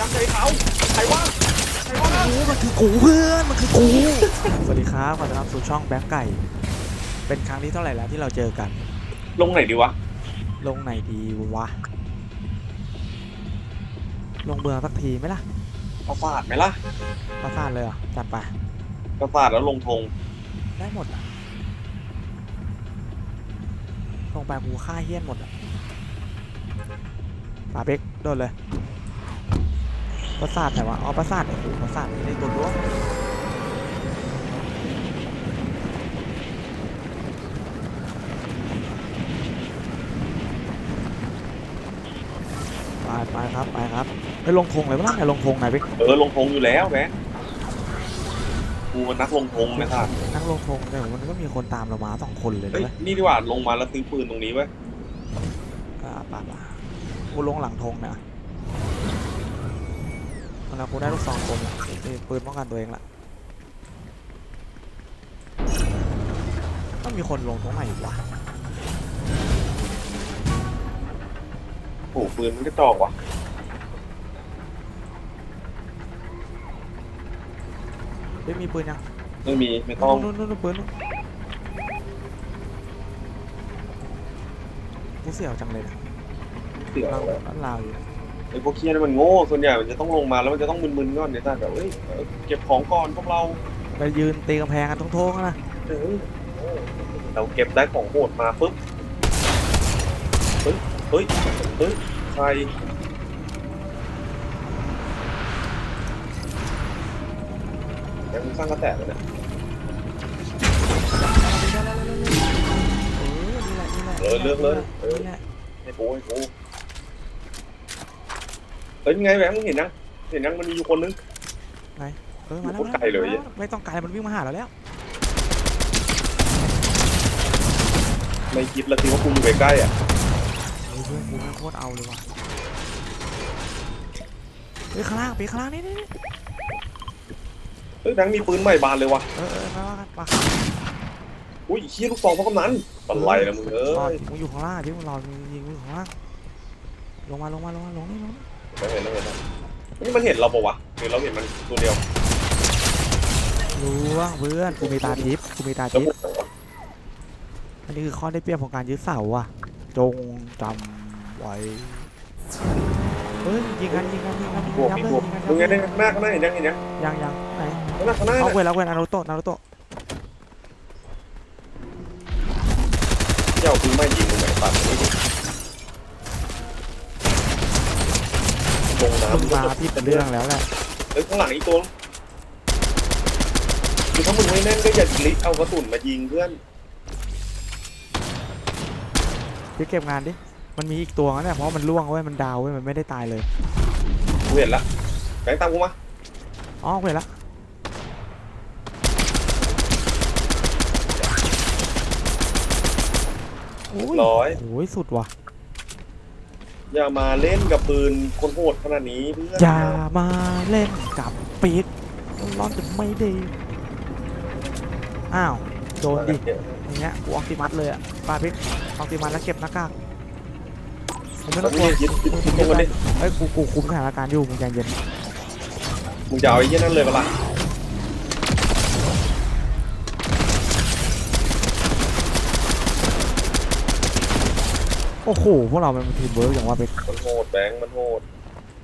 น้ำใจเขาใครวะใครวะนะกูมันคือกูเพื่อนมันคือกูสวัสดีครับขอต้อนรับสู่ช่องแบงค์ไก่ เป็นครั้งที่เท่าไหร่แล้วที่เราเจอกัน ลงไหนดีวะ ลงไหนดีวะ ลงเบืองสักทีไหมล่ะประสาทไหมล่ะ ประสานเลยเหรอะจัดไปประสาทแล้วลงธงได้หมดอะลงไปกูฆ่าเฮี้ยนหมดอะป่าเบกโดนเลย ประสาทไหนวะอ๋อประสาทโอ้โหประสาทนี่ในตัวรั้วไปไปครับไปครับไปลงธงเลยปะล่ะไหนลงธงไหนเบกเออลงธงอยู่แล้วแบงค์กูมันนักลงธงนะครับนั่งลงธงแต่มันก็มีคนตามเรามาสองคนเลยเฮ้ยนะเว้ยนี่ดีกว่าลงมาแล้วซื้อปืนตรงนี้ไว้ยอ่าป่าป่ากูลงหลังธงนะ เวลากูได้ลูกซองกลมละมีปืนป้องกันตัวเองละต้องมีคนลงตรงไหนอีกวะโอ้โหปืนมันก็จอกว่ะเฮ้ยมีปืนยังไม่มีไม่ต้องนู่นนู่นนู่นปืนนู่นกูเสียวจังเลยนะเสียวเราเลยด้านลาวอยู่นะ ไอ้พวกเคียนี่มันโง่ส่วนใหญ่มันจะต้องลงมาแล้วมันจะต้องมึนๆก่อนเดี๋ยวจ้าแบบเอ้ยเออเก็บของก่อนพวกเราไปยืนตีกำแพงกันทงๆนะเออเราเก็บได้ของโหดมาปุ๊บเฮ้ยเฮ้ยเฮ้ยใครยังสร้างกระแตกเลยเนี่ยเออนี่แหละนี่แหละเออเลือกเลยเออนี่แหละให้กูให้กู เฮ้ยยังไงแหวงมึงเห็นยังเห็นยังมันมีอยู่คนนึง เออมาแล้วโคตรไกลเลย มาแวไม่ต้องไกลมันวิ่งมาหาเราแล้วไม่คิดละทีว่ากูอยู่ใกล้ๆอะเฮ้ยเพื่อนกูแม่งโคตรเอาเลยว่ะเฮ้ยข้างล่างปีข้างล่างนี่นี่นี่เฮ้ยแบงค์มีปืนใหม่บานเลยว่ะเออเออมาว่ากันมาอุ้ยเฮียลูกซองพ่อกำนันบันไลนะมึงเอ้รอยมึงอยู่ข้างล่างที่มึงรอมึงยิงมึงอยู่ข้างล่างลงมาลงมาลงมาลงนี่ลงนี่ ไม่เห็นไม่เห็นนี่มันเห็นเราปะวะหรือเราเห็นมันตัวเดียวรู้ว่าเพื่อนกูมีตาทิพย์กูมีตาแล้วทิพมึย์งอันนี้คือข้อได้เปรียบของการยึดเสาอะ จงจำไว้เฮ้ยยิงกันยิงกันยิงกันยิงบวกกันมียับบวกเลยมึงไงยิงเนี่ยกันข้างหน้าข้างหน้าเห็นยังเห็นยังยังยังไหนข้างหน้าข้างหน้าเอาเนี่ยเว้นแล้วเว้นนารุโตะนารุโตะเจ้าปืนไม่ยิง ลงมึงน้ำมาพี่เป็นเรื่องแล้วแหละเอ้ยข้างหลังอีกตัวคือถ้ามึงไม่แน่นก็อย่าลิกเอากระสุนมายิงเพื่อนพี่เก็บงานดิ มันมีอีกตัวนั่นแหละเพราะมันล่วงเว้ยมันดาวเว้ยมันไม่ได้ตายเลยกูเห็นละแบงค์ตามกูมาอ๋อเว้ยละโอ้ยร้อยโอ้ยสุดว่ะ อย่ามาเล่นกับปืนคนโหดขนาดนี้เพื่อนอย่ามาเล่นกับปีกร้อนจะไม่ดีอ้าวโดนดิอย่างเงี้ยกูออกติมัสเลยอะปาพิกออกติมัสแล้วเก็บหน้ากากผมไม่แล้ต้วองมึกงลัวยึดยึดยึดตรงกันดิเฮ้ยกูกูคุมสถานการณ์อยู่มึงใจเย็นมึงจะเอาไอ้เหี้ยนั่นเลยปะล่ะ โอ้โหพวกเรามันทีมเวิร์กอย่างว่าเป็กมันโหดแบงค์มันโหด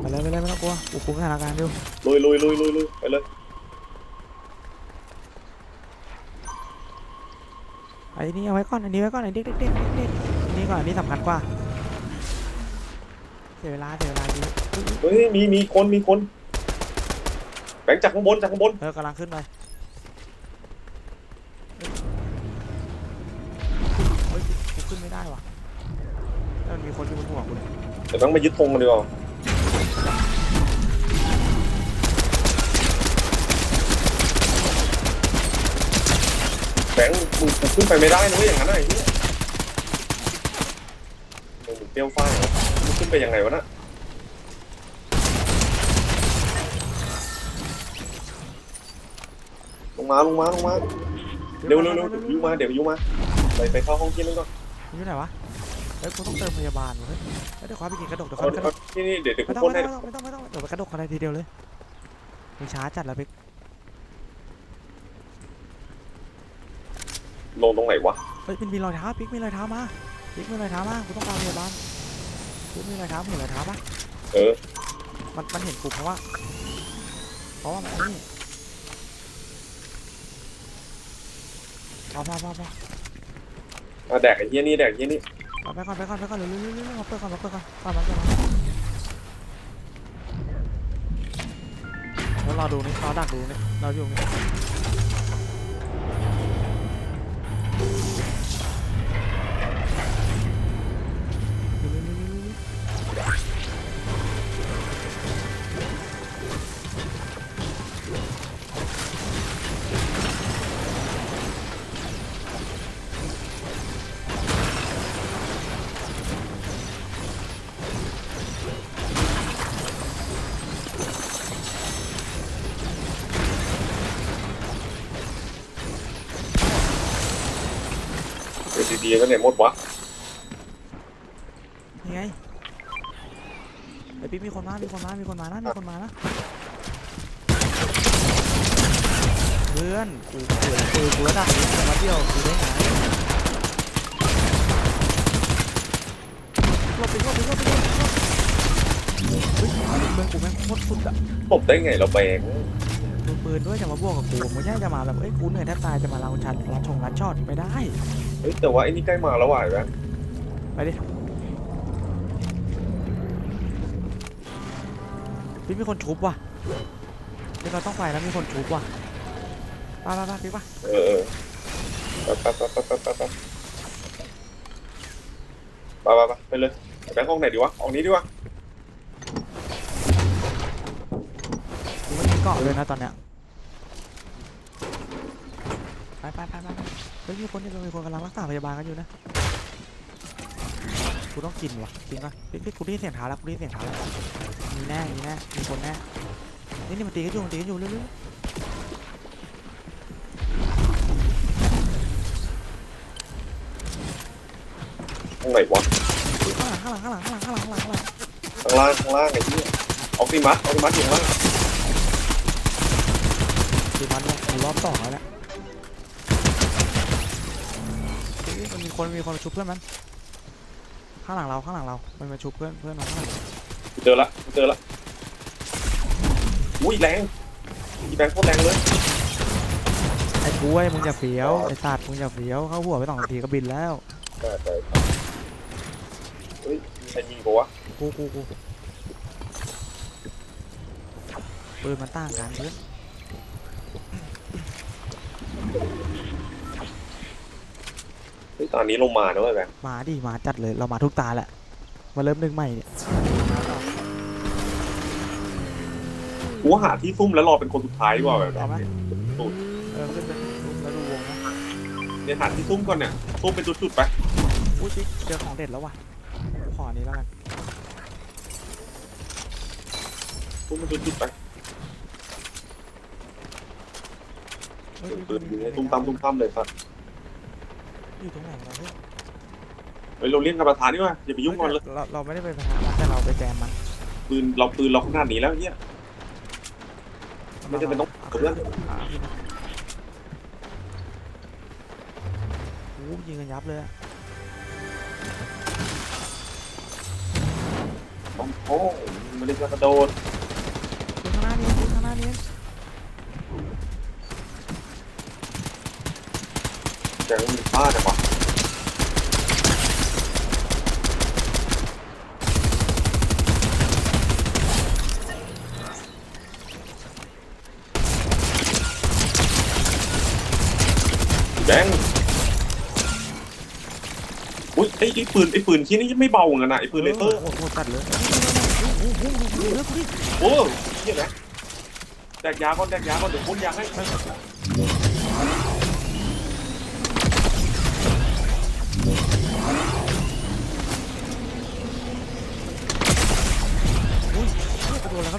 ไปเลยไปเลยไม่ต้องกลัวกูคุมสถานการณ์อยู่ลุยลุยลุยลุยลุยไปเลยไอ้นี่เอาไว้ก่อนอันนี้ไว้ก่อนไอ้เด็กเด็กเด็กเด็กอันนี้ก่อนอันนี้สำคัญกว่าเสียเวลาเสียเวลาจริงเฮ้ยมีมีคนมีคนแบงค์จากข้างบนจากข้างบนเออกำลังขึ้นไป หัวกูเนี่ยเดี๋ยวแบงค์มายึดธงกันดีกว่าแบงค์มึงกูขึ้นไปไม่ได้นะเว้ยอย่างนั้นไอ้เหี้ยมึงเปรี้ยวฟ้างเหรอมึงขึ้นไปยังไงวะน่ะลงมาลงมาลงมาเร็วเร็วเร็วเดี๋ยวยุมาเดี๋ยวยุมาไปไปเข้าห้องกินนั่นก่อนอยู่ไหนวะ เฮ้ยกูต้องเติมพยาบาลเว้ยเฮ้ยเดี๋ยวขอไปกินกระดกเดี๋ยวขเอาอไปกระดเอากนี่นี่เดี๋ยวเดี๋ยวไม่กูต้องพ่นไม่ให้ต้องไม่ต้องไม่ต้องเดี๋ยวไปกระดกอะไรทีเดียวเลยมึงช้าจัดแล้วไปลงตรงไหนวะเฮ้ยมันมีรอยเท้าปิ๊กมีรอยเท้ามาปิ๊กมีรอยเท้ามากูต้องการพยาบาลปิ๊กมีรอยเท้ามึงเห็นรอยเท้าปะเออมันมันเห็นกูเพราะว่าเพราะว่ามันนี่พอพอพอพอเอาแดกไอ้เหี้ยนี่แดกไอ้เหี้ยนี่เอา ไปก่อนไปก่อนไปก่อนเร็วเร็วเร็วเร็วมาเปิดก่อนมาเปิดก่อนก่อนมันก่อนแล้วรอดูนี่รอดักดูนี่เราอยู่นี่ ดี๋ยวเนี่ยหมดวะนี่ไงไอปิ๊กมีคนมา มีคนมา มีคนมานะ มีคนมานะ เพื่อนกูเปิดปืนกูระดับนี้แต่มาเที่ยวกูได้ไงรอบไปรอบไปรอบไปรอบไปรอบเฮ้ยเมืองกูแม่งโคตรสุดอะตบได้ไงเราแบง ปืนด้วยจะมาบวกกับกูไม่ใช่จะมาแบบเอ้ยกูเหนื่อยแทบตายจะมาเราชัดรัดชงรัดช็อตไม่ได้เฮ้ยแต่ว่าไอ้นี่ใกล้มาแล้วว่ะไอ้แบงค์ไปดิพี่มีคนชุบว่ะเดี๋ยวเราต้องไปแล้วมีคนชุบว่ะไปไปไปพี่ป่ะเออเออไปไปไปไปไปไปไปไปไปไปเลยไอ้แบงค์ห้องไหนดีวะห้องนี้ดีวะกูไม่มีเกาะเลยนะตอนเนี้ย ไปไปไปไปไปเฮ้ยมีคนที่มีคนกำลังรักษาพยาบาลกันอยู่นะกูต้องกินว่ะกินป่ะพี่พี่กูได้ยินเสียงเท้าแล้วกูได้ยินเสียงเท้าแล้วมีแน่มีแน่มีคนแน่นี่นี่มันตีกันอยู่มันตีกันอยู่เร็วห้องไหนวะๆข้างหลังข้างหลังข้างหลังข้างหลังข้างหลังข้างหลังข้างหลังข้างล่างข้างล่างไอ้ที่ออกซิมัสออกซิมัสอยู่ข้างล่างคือมันเนี่ยกูรอบสองแล้วเนี่ยเมันมีคนมีคนมาชุบเพื่อนมัน ข้างหลังเราข้างหลังเรา มันมาชุบเพื่อนเพื่อนเราข้างหลังกูเจอละกูเจอละอุ้ยแรงอีแบงค์โคตรแรงเลยไอ้กล้วยมึงอย่าเฟี้ยวไอ้สัตว์มึงอย่าเฟี้ยวเข้าหัวไปสองนาทีก็บินแล้วได้ได้เฮ้ยมีใครยิงปะวะกูกูกูปืนมันต่างกันเพื่อน ฮ้ยตอนนี้ลงมาแล้วไอ้แบงค์มาดิมาจัดเลยเรามาทุกตาแหละมาเริ่มหนึ่งใหม่เนี่ยกูว่าหาที่ซุ่มแล้วรอเป็นคนสุดท้ายดีกว่าแบบเอาไหมสุดเออขึ้นไปแล้วดูวงนะเนี่ยหาที่ซุ่มก่อนเนี่ยซุ่มเป็นจุดๆไปอุ้ยชิเจอของเด็ดแล้วว่ะขออันนี้แล้วกันซุ่มเป็นจุดๆไปเฮ้ยปืนยิงให้ตุ้มตามตุ้มตามเลยครับ อยู่ตรงไหนวะเฮ้ยเฮ้ยเราเล่นกับประธานนี่ว่าอย่าไปยุ่งมันเลยเราเราไม่ได้ไปปะทะมันแต่เราไปแจมมันปืนเราปืนเราขนาดนี้แล้วเนี่ยไม่จำเป็นต้องาเพื่อนายิงโอ้โหยิงกันยับเลยอะโอ้โหไม่ได้จะกระโดด ยิงข้างหน้านี่ยิงข้างหน้านี่ แต่มันมีพลาดอะวะแบงอุ้ยไอ้ไอ้ปืนไอ้ปืนที่นี่ไม่เบาเหมือนกันนะไอ้ปืนเลเซอร์โอ้โหตัดเลยโอ้โหโอ้โหโอ้โหเลือกกูดิโอ้ยเหี้ยนะแดกยาก่อนแดกยาก่อนเดี๋ยวพ่นยาให้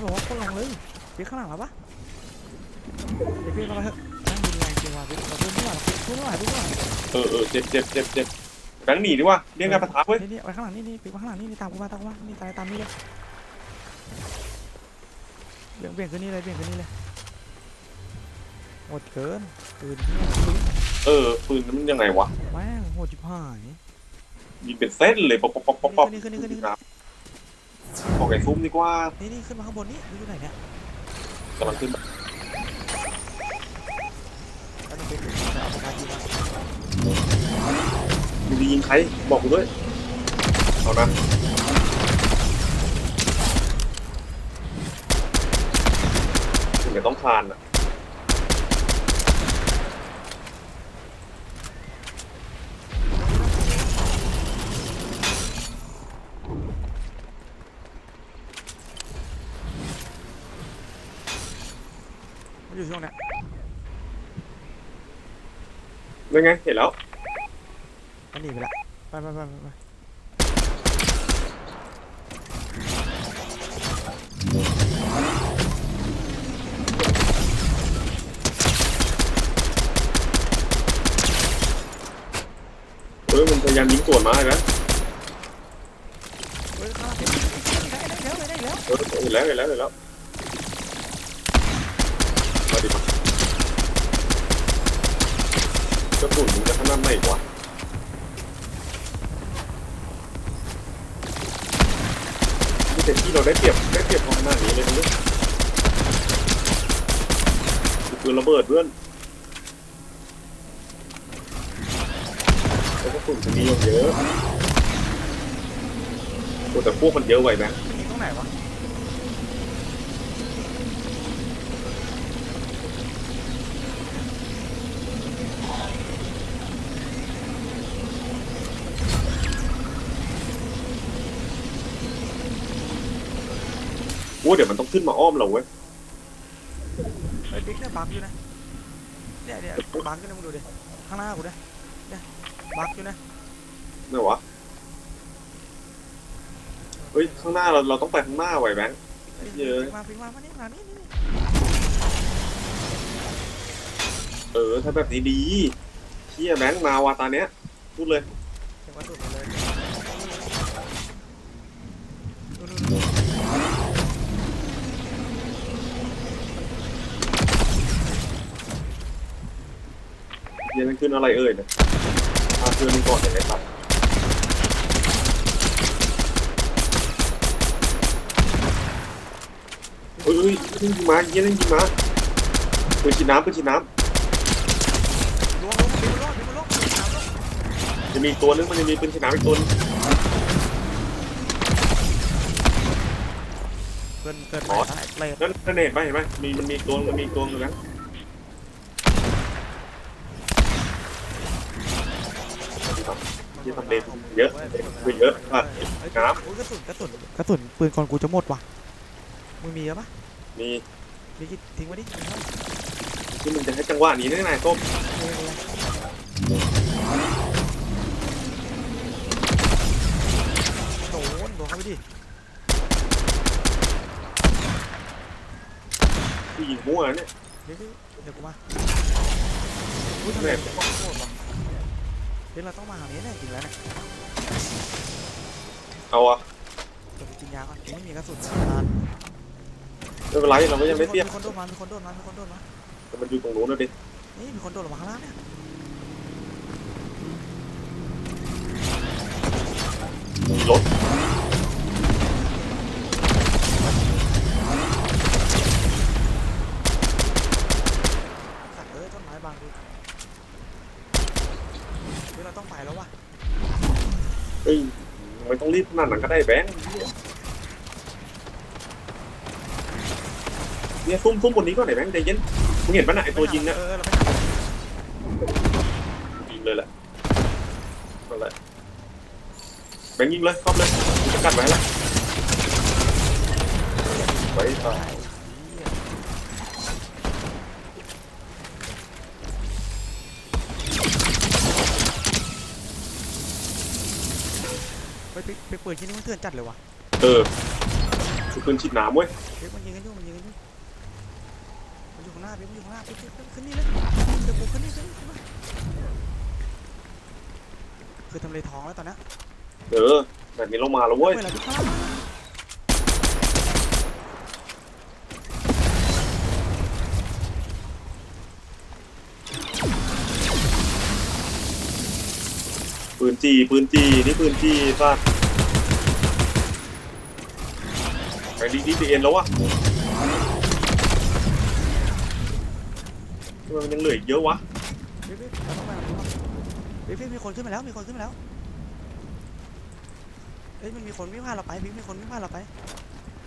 แล้วครับบอกว่าโคนแรงเลยพี่ข้างหลังแล้วปะเดี๋ยวพี่เข้ามาเถอะนั่งยิงแรงจริงว่ะพี่เราเพิ่มไม่ไหวหรอกพี่เพิ่มไม่ไหวพี่ไม่ไหวเออเออเจ็บเจ็บเจ็บเจ็บแบงค์หนีดิวะเรียกงานประทับเว้ยนี่นี่ไปข้างหลังนี่นี่ปีกมาข้างหลังนี่นี่ตามกูมาตามกูมานี่ตามตามนี่เลยเบี่ยงเบี่ยงขึ้นนี่เลยเบี่ยงขึ้นนี่เลยโหดเกินปืนที่ปืนเออปืนมันยังไงวะแม่งโหดชิบหายยิงเป็นเส้นเลยป๊อปป๊อปป๊อปป๊อปป๊อปขึ้นนี่ขึ้นนี่ขึ้นนี่ครั บบอกไอ้ซุ้มดีกว่านี่นี่ขึ้นมาข้างบนนี่อยู่ไหนเนี่ยกำลังขึ้นแล้วมันเป็นเอาปากกายิงมามึงจะยิงใครบอกกูด้วยเอานะถึงจะต้องคานอะ ยังไงเห็นแล้วมันหนีไปละไปไปไปไปไปเฮ้ยมันพยายามยิงสวนมาเลยนะเฮ้ยข้างหลังได้แล้วได้แล้วได้แล้วเออเห็นแล้วเห็นแล้วเห็นแล้วมาดิมากระสุนมึงจะขนาดไหนวะ นี่แต่ที่เราได้เปรียบได้เปรียบของขนาดนี้เลยนะเนี่ยปืนระเบิดเพื่อนแล้วกระสุนจะมีเยอะแต่พวกมันเยอะไวไหมมันยิงตรงไหนวะ โอ้เดี๋ยวมันต้องขึ้นมาอ้อมเราเว้ยไอ้บิ๊กเนี่ยบักอยู่นะเนี่ยเนี่ยบักอยู่นะมึงดูดิข้างหน้ากูเนี่ยเนี่ยบักอยู่นะไหนวะเฮ้ยข้างหน้าเราเราต้องไปข้างหน้าไว้แบงค์เยอะมาพิงมามานี่มานี่นี่เออถ้าแบบนี้ดีเชี่ยแบงค์มาวาตาเนี้ยพูดเลยเก็บกระสุนมาเลยนู่นนู่นนู่น เย็นมันขึ้นอะไรเอ่ยเนี่ยพาเพื่อนมึงก่อนอย่างไรครับเฮ้ยเฮ้ยยิงมาเย็นยิงมาปืนฉีดน้ำปืนฉีดน้ำจะมีตัวนึงมันจะมีปืนฉีดน้ำอีกตัวนึงเกินเกินไปอ๋อนไอ้เปรตนั่นนั่นเห็นไหมเห็นไหมมีมันมีตัวมันมีอีกตัวนึงนะ ที่ทำเลเยอะเยอะอะเฮ้ยครับโอ้ยกระสุนกระสุนกระสุนปืนก่อนกูจะหมดว่ะมึงมีเยอะปะมีมีกี่ทิ้งไว้ดิทิ้งไว้ที่มันจะให้จังหวะนี้แน่ๆส้มเร็วๆโดนโดนเข้าไปดิที่ยิงมั่วเนี่ยเดี๋ยวเดี๋ยวกูมาอุ้ยทำไมแม่โคตรว่ะ เดี๋ยวเราต้องมาหานี้แน่จริงแล้วเนี่ยเอาอะเดี๋ยวกูกินยาก่อนกูไม่มีกระสุนนานไม่เป็นไรเราก็ยังไม่เปรียบมีคนโดนมามีคนโดนมามีคนโดนมาแต่มันอยู่ตรงนู้นนะดินี่มีคนโดดลงมาข้างล่างเนี่ยมีรถสัตว์เอ้ยต้นไม้บางดิ เดี๋ยวเราต้องไปแล้วว่ะเอ้ยไม่ต้องรีบขนาดนั้นก็ได้แบงค์เนี่ยซุ่มซุ่มบนนี้ก็ไหนอยแบงค์ใจเย็นมึงเห็นปะน่ะไอตัวยิงเนี่ยเออเราไปหายิงเลยแหละนั่นแหละแบงค์ยิงเลยครอบเลยกูจะกัดไว้ละไว้ต่อไไปไปไปเปิดที่นี่มันเถื่อนจัดเลยว่ะเออคือปืนฉีดน้ำเว้ยเฮ้ยมันยิงกันอยู่มันยิงกันอยู่มันอยู่ข้างหน้าเบ๊มันอยู่ข้างหน้าเบ๊เบ๊ขึ้นนี่เลยเดี๋ยวกูขึ้นนี่ขึ้นนี่ขึ้นมาคือทำเลทองแล้วตอนเนี้ยเออแบบนี้ลงมาแล้วเว้ยเวลาพี่ข้างล่าง ปืนจีปืนจีนี่ปืนจีสัตว์ไปดีดีเอ็นแล้ววะทำไมมันยังเหลืออีกเยอะวะพี่พี่เราต้องไปทางนู้นก่อนพี่พี่มีคนขึ้นมาแล้วมีคนขึ้นมาแล้วเอ้ยมันมีคนวิ่งผ่านเราไปพี่มีคนวิ่งผ่านเราไป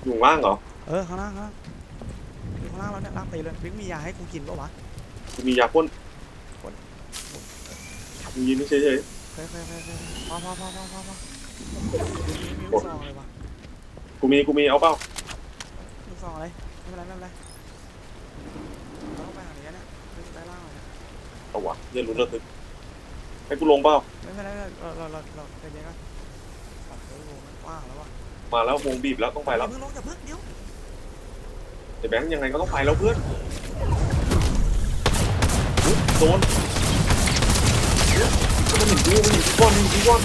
อยู่ข้างล่างเหรอเออข้างล่างข้างล่างอยู่ข้างล่างแล้วเนี่ยล่างไปเลยบิ๊กมียาให้กูกินปะวะกูมียาพ่นพ่นมึงยินเฉย เคยเคยเคยเคยพอพอพอพอพอพอมีมีลูกซองเลยวะกูมีกูมีเอาเปล่าลูกซองอะไรไม่เป็นไรไม่เป็นไรเราต้องไปหาเนี้ยเนี่ยไปไปล่างเอาเนี่ยเอาวะเรียนรู้เระทึกให้กูลงเปล่าไม่เป็นไรไม่เป็นไรเราเราเราเราใจเย็นกันตัดเออวงมันกว้างแล้ววะมาแล้ววงบีบแล้วต้องไปแล้วย่าเพิ่งลงอย่าเพิ่งเดี๋ยวไอ้แบงค์ยังไงก็ต้องไปแล้วเพื่อนโดน มันหนีกูมันหนีกูก้อนมันหนีกูก้อน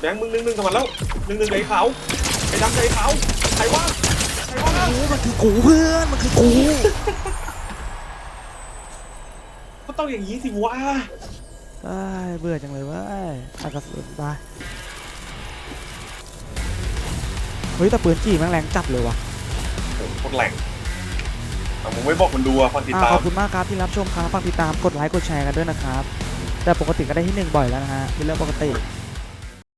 แบงค์มึงหนึ่งหนึ่งกับมันแล้วหนึ่งหนึ่งไอ้ขาวไอ้ดำไอ้ขาวใครวะใครวะโอ้มันคือกูเพื่อนมันคือกูก็ต้องอย่างนี้สิวะเอ้ยเบื่อจังเลยเว้ยอากาศสุนไปเฮ้ยแต่ปืนจีแม่งแรงจับเลยว่ะโอ้โหโคตรแหลงแต่มึงไม่บอกมันดูอะฟังติดอ่าตาขมอบคุณมากครับที่รับชมครับฝากติดตามกดไลค์กดแชร์กันด้วยนะครับ แต่ปกติก็ได้ที่หนึ่งบ่อยแล้วนะฮะเป็นเรื่องปกติ